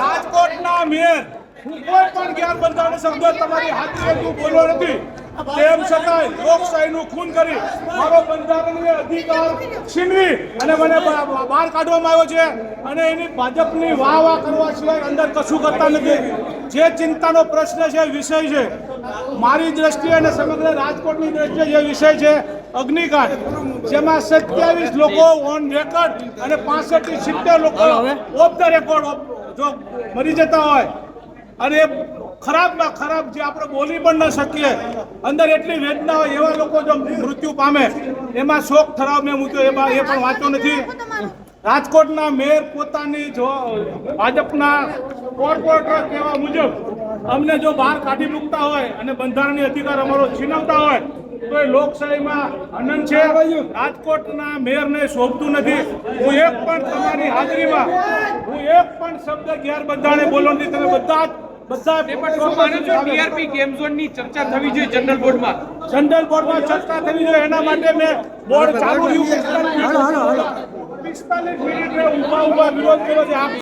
રાજકોટના મેયર હું કોઈ પણ ગેરબંધારણ શબ્દ તમારી હાથે હું બોલ્યો નથી. તેમ છતાંય લોકશાહીનું ખૂન કરી મારો બંધારણીય અધિકાર છીનવી અને મને બહાર કાઢવામાં આવ્યો છે અને એની ભાજપની વાહ વાહ કરવા સિવાય અંદર કશું કરતા નથી. જે ચિંતાનો પ્રશ્ન છે, વિષય છે, મારી દ્રષ્ટિએ અને સમગ્ર રાજકોટની દ્રષ્ટિએ જે વિષય છે અગ્નિકાંડ જેમાં સત્યાવીસ લોકો ઓન રેકોર્ડ અને પાસઠથી સિત્તેર લોકો ઓફ ધ રેકોર્ડ જો મરી જતા હોય. અને ખરાબમાં ખરાબ જે આપણે બોલી પણ ન શકીએ અંદર એટલી વેદના હોય એવા લોકો જો મૃત્યુ પામે એમાં શોક ઠરાવ મેં મૂક્યો એમાં એ પણ વાંચો નથી. રાજકોટના મેયર પોતાની જો ભાજપના કોર્પોરેટર કહેવા મુજબ અમને જો બહાર કાઢી મૂકતા હોય અને બંધારણીય અધિકાર અમારો છીનવતા હોય તો એ લોકશાહીમાં આનંદ છે રાજકોટના મેયરને શોભતું નથી. હું એક પણ તમારી હાજરીમાં હું એક પણ શબ્દ ગેરબંધારણે બોલો નથી. તમે બધા જ બધા ટીઆરપી ગેમ ચર્ચા થવી જોઈએ જનરલ બોર્ડમાં? જનરલ બોર્ડમાં ચર્ચા થવી જોઈએ. એના માટે મેં બોર્ડ ચાલુ રહ્યું પિસ્તાલીસ મિનિટ વિરોધ કર્યો છે. આપ